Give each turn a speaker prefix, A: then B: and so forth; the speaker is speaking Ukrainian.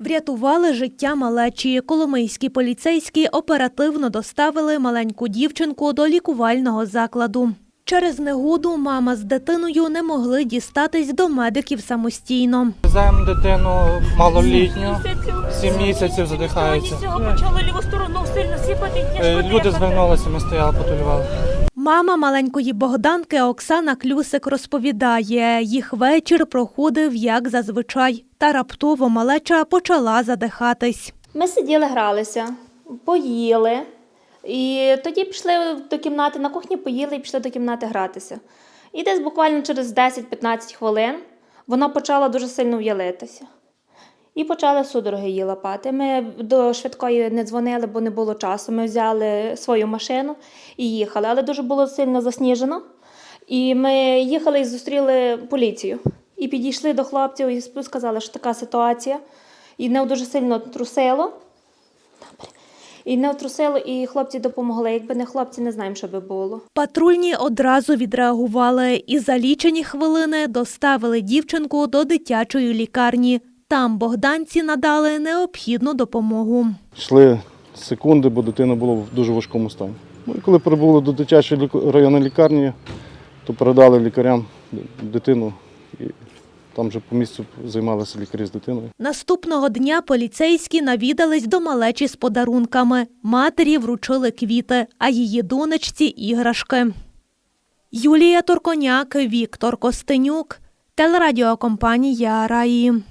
A: Врятували життя малечі. Коломийські поліцейські оперативно доставили маленьку дівчинку до лікувального закладу. Через негоду мама з дитиною не могли дістатись до медиків самостійно.
B: Веземо дитину малолітню, сім місяців задихається.
C: Почало ліву сторону сильно сіпати.
B: Е, Люди звернулися, ми стояли, патрулювали.
A: Мама маленької Богданки Оксана Клюсик розповідає, їх вечір проходив як зазвичай, та раптово малеча почала задихатись.
D: Ми сиділи, гралися, поїли. І тоді пішли до кімнати на кухні, поїли і пішли до кімнати гратися. І десь буквально через 10-15 хвилин вона почала дуже сильно в'ялитися. І почали судороги її лапати. Ми до швидкої не дзвонили, бо не було часу. Ми взяли свою машину і їхали, але дуже було сильно засніжено. І ми їхали і зустріли поліцію. І підійшли до хлопців і сказали, що така ситуація. І не дуже сильно трусило. І не трусило, і хлопці допомогли. Якби не хлопці, не знаємо, що би було.
A: Патрульні одразу відреагували і за лічені хвилини доставили дівчинку до дитячої лікарні. Там Богданці надали необхідну допомогу.
E: Йшли секунди, бо дитина була в дуже важкому стані. Ну і коли прибули до дитячої районної лікарні, то передали лікарям дитину і там вже по місцю займалися лікарі з дитиною.
A: Наступного дня поліцейські навідались до малечі з подарунками. Матері вручили квіти, а її донечці іграшки. Юлія Торконяк, Віктор Костенюк, телерадіокомпанія Раї.